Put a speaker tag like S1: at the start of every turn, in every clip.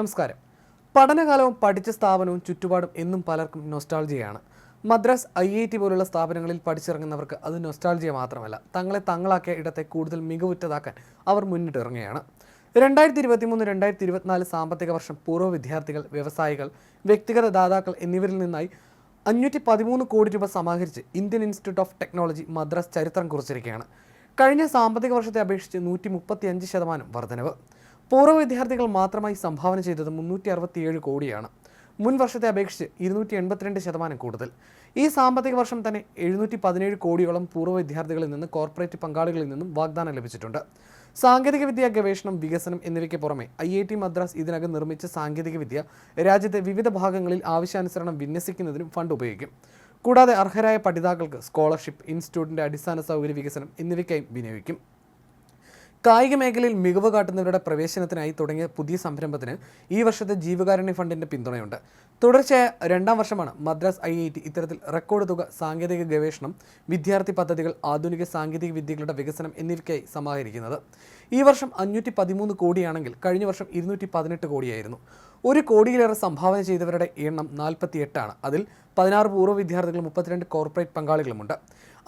S1: നമസ്കാരം പഠനകാലവും പഠിച്ച സ്ഥാപനവും ചുറ്റുപാടും എന്നും പലർക്കും നൊസ്റ്റാൾജിയാണ് മദ്രാസ് ഐ ഐ ടി പോലുള്ള സ്ഥാപനങ്ങളിൽ പഠിച്ചിറങ്ങുന്നവർക്ക് അത് നൊസ്റ്റാൾജിയ മാത്രമല്ല തങ്ങളെ തങ്ങളാക്കിയ ഇടത്തെ കൂടുതൽ മികവുറ്റതാക്കാൻ അവർ മുന്നിട്ടിറങ്ങുകയാണ് രണ്ടായിരത്തി ഇരുപത്തി മൂന്ന് രണ്ടായിരത്തി ഇരുപത്തിനാല് സാമ്പത്തിക വർഷം പൂർവ്വ വിദ്യാർത്ഥികൾ വ്യവസായികൾ വ്യക്തിഗത ദാതാക്കൾ എന്നിവരിൽ നിന്നായി അഞ്ഞൂറ്റി പതിമൂന്ന് കോടി രൂപ സമാഹരിച്ച് Indian institute of technology Madras ചരിത്രം കുറിച്ചിരിക്കുകയാണ് കഴിഞ്ഞ സാമ്പത്തിക വർഷത്തെ അപേക്ഷിച്ച് നൂറ്റി മുപ്പത്തി അഞ്ച് ശതമാനം വർധനവ് പൂർവ്വ വിദ്യാർത്ഥികൾ മാത്രമായി സംഭാവന ചെയ്തത് മുന്നൂറ്റി അറുപത്തിയേഴ് കോടിയാണ് മുൻ വർഷത്തെ അപേക്ഷിച്ച് ഇരുന്നൂറ്റി എൺപത്തിരണ്ട് ശതമാനം കൂടുതൽ ഈ സാമ്പത്തിക വർഷം തന്നെ എഴുന്നൂറ്റി പതിനേഴ് കോടിയോളം പൂർവ്വ വിദ്യാർത്ഥികളിൽ നിന്ന് കോർപ്പറേറ്റ് പങ്കാളികളിൽ നിന്നും വാഗ്ദാനം ലഭിച്ചിട്ടുണ്ട് വിദ്യ ഗവേഷണം വികസനം എന്നിവയ്ക്ക് പുറമെ ഐ ഐ ടി മദ്രാസ് ഇതിനകം നിർമ്മിച്ച വിദ്യ രാജ്യത്തെ വിവിധ ഭാഗങ്ങളിൽ ആവശ്യാനുസരണം വിന്യസിക്കുന്നതിനും ഫണ്ട് ഉപയോഗിക്കും കൂടാതെ അർഹരായ പഠിതാക്കൾക്ക് സ്കോളർഷിപ്പ് ഇൻസ്റ്റിറ്റ്യൂട്ടിൻ്റെ അടിസ്ഥാന സൗകര്യ വികസനം എന്നിവയ്ക്കായി വിനിയോഗിക്കും കായിക മേഖലയിൽ മികവ് കാട്ടുന്നവരുടെ പ്രവേശനത്തിനായി തുടങ്ങിയ പുതിയ സംരംഭത്തിന് ഈ വർഷത്തെ ജീവകാരുണ്യ ഫണ്ടിന്റെ പിന്തുണയുണ്ട് തുടർച്ചയായ രണ്ടാം വർഷമാണ് മദ്രാസ് ഐ ഐ ടി ഇത്തരത്തിൽ റെക്കോർഡ് തുക സാങ്കേതിക ഗവേഷണം വിദ്യാർത്ഥി പദ്ധതികൾ ആധുനിക സാങ്കേതിക വിദ്യകളുടെ വികസനം എന്നിവയ്ക്കായി സമാഹരിക്കുന്നത് ഈ വർഷം അഞ്ഞൂറ്റി പതിമൂന്ന് കോടിയാണെങ്കിൽ കഴിഞ്ഞ വർഷം ഇരുന്നൂറ്റി പതിനെട്ട് കോടിയായിരുന്നു ഒരു കോടിയിലേറെ സംഭാവന ചെയ്തവരുടെ എണ്ണം എട്ടാണ് അതിൽ പതിനാറ് പൂർവ്വ വിദ്യാർത്ഥികളും മുപ്പത്തിരണ്ട് കോർപ്പറേറ്റ് പങ്കാളികളുമുണ്ട്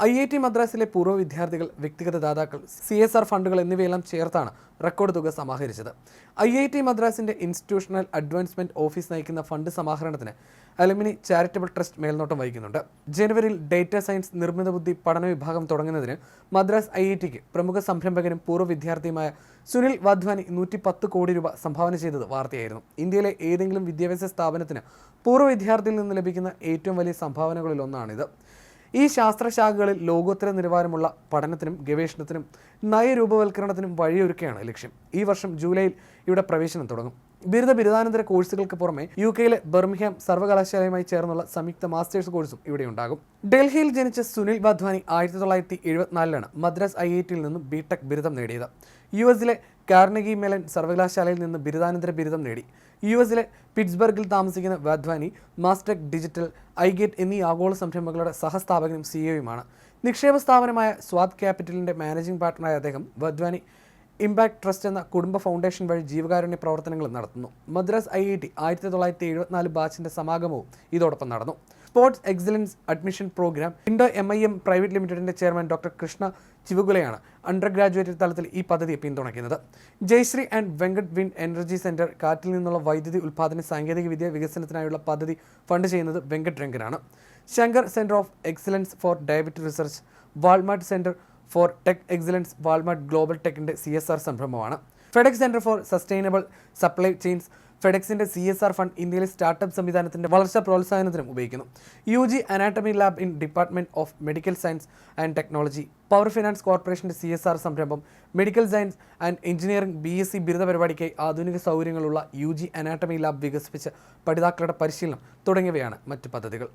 S1: ഐ ഐ ടി മദ്രാസിലെ പൂർവ്വ വിദ്യാർത്ഥികൾ വ്യക്തിഗത ദാതാക്കൾ സി എസ് ആർ ഫണ്ടുകൾ എന്നിവയെല്ലാം ചേർത്താണ് റെക്കോർഡ് തുക സമാഹരിച്ചത് ഐ ഐ ടി മദ്രാസിൻ്റെ ഇൻസ്റ്റിറ്റ്യൂഷണൽ അഡ്വാൻസ്മെൻറ്റ് ഓഫീസ് നയിക്കുന്ന ഫണ്ട് സമാഹരണത്തിന് അലുമിനി ചാരിറ്റബിൾ ട്രസ്റ്റ് മേൽനോട്ടം വഹിക്കുന്നുണ്ട് ജനുവരിയിൽ ഡേറ്റ സയൻസ് നിർമ്മിത ബുദ്ധി പഠന വിഭാഗം തുടങ്ങുന്നതിന് മദ്രാസ് ഐ ഐ ടിക്ക് പ്രമുഖ സംരംഭകനും പൂർവ്വ വിദ്യാർത്ഥിയുമായ സുനിൽ വാധ്വാനി നൂറ്റി പത്ത് കോടി രൂപ സംഭാവന ചെയ്തത് വാർത്തയായിരുന്നു ഇന്ത്യയിലെ ഏതെങ്കിലും വിദ്യാഭ്യാസ സ്ഥാപനത്തിന് പൂർവ്വ വിദ്യാർത്ഥിയിൽ നിന്ന് ലഭിക്കുന്ന ഏറ്റവും വലിയ സംഭാവനകളിലൊന്നാണിത് ഈ ശാസ്ത്രശാഖകളിൽ ലോകോത്തര നിലവാരമുള്ള പഠനത്തിനും ഗവേഷണത്തിനും നയരൂപവൽക്കരണത്തിനും വഴിയൊരുക്കുകയാണ് ലക്ഷ്യം ഈ വർഷം ജൂലൈയിൽ ഇവിടെ പ്രവേശനം തുടങ്ങും ബിരുദ ബിരുദാനന്തര കോഴ്സുകൾക്ക് പുറമെ യു കെയിലെ ബെർമിഹാം സർവകലാശാലയുമായി ചേർന്നുള്ള സംയുക്ത മാസ്റ്റേഴ്സ് കോഴ്സും ഇവിടെ ഉണ്ടാകും ഡൽഹിയിൽ ജനിച്ച സുനിൽ വാധ്വാനി ആയിരത്തി തൊള്ളായിരത്തി എഴുപത്തിനാലിലാണ് മദ്രാസ് ഐ ഐ ടിയിൽ നിന്നും ബി ടെക് ബിരുദം നേടിയത് യു എസിലെ കാർണഗി മെലൻ സർവകലാശാലയിൽ നിന്ന് ബിരുദാനന്തര ബിരുദം നേടി യു എസിലെ പിറ്റ്സ്ബർഗിൽ താമസിക്കുന്ന വാധ്വാനി മാസ്റ്റെക് ഡിജിറ്റൽ ഐഗേറ്റ് എന്നീ ആഗോള സംരംഭങ്ങളുടെ സഹസ്ഥാപകനും സിഇഒയുമാണ് നിക്ഷേപ സ്ഥാപനമായ സ്വാദ് ക്യാപിറ്റലിന്റെ മാനേജിംഗ് പാർട്ണറായ അദ്ദേഹം വധ്വാനി ഇമ്പാക്ട് ട്രസ്റ്റ് എന്ന കുടുംബ ഫൗണ്ടേഷൻ വഴി ജീവകാരുണ്യ പ്രവർത്തനങ്ങൾ നടത്തുന്നു മദ്രാസ് ഐ ഐ ടി ആയിരത്തി തൊള്ളായിരത്തി എഴുപത്തിനാല് ബാച്ചിന്റെ സമാഗമവും ഇതോടൊപ്പം നടന്നു sports excellence admission programme Indo M I M private ലിമിറ്റഡിന്റെ ചെയർമാൻ ഡോക്ടർ കൃഷ്ണ ചിവകുലയാണ് അണ്ടർ ഗ്രാജുവേറ്റ് തലത്തിൽ ഈ പദ്ധതി പിന്തുണയ്ക്കുന്നത് Jayashree and Venkat wind energy centre കാറ്റിൽ നിന്നുള്ള വൈദ്യുതി ഉൽപ്പാദന വിദ്യ വികസനത്തിനായുള്ള പദ്ധതി ഫണ്ട് ചെയ്യുന്നത് വെങ്കട് രംഗനാണ് Shankar centre of excellence for diabetic research Walmart centre for tech excellence Walmart global ടെക്കിൻ്റെ സി എസ് ആർ സംരംഭമാണ് FedEx centre for sustainable supply chains ഫെഡക്സിൻ്റെ സി എസ് ആർ ഫണ്ട് ഇന്ത്യയിലെ സ്റ്റാർട്ടപ്പ് സംവിധാനത്തിൻ്റെ വളർച്ച പ്രോത്സാഹനത്തിനും ഉപയോഗിക്കുന്നു U G anatomy lab in department of medical science and technology power finance കോർപ്പറേഷന്റെ C S R സംരംഭം medical science and engineering B S C ബിരുദ പരിപാടിക്കായി ആധുനിക സൗകര്യങ്ങളുള്ള യു ജി അനാറ്റമി ലാബ് വികസിപ്പിച്ച പഠിതാക്കളുടെ പരിശീലനം തുടങ്ങിയവയാണ് മറ്റ് പദ്ധതികൾ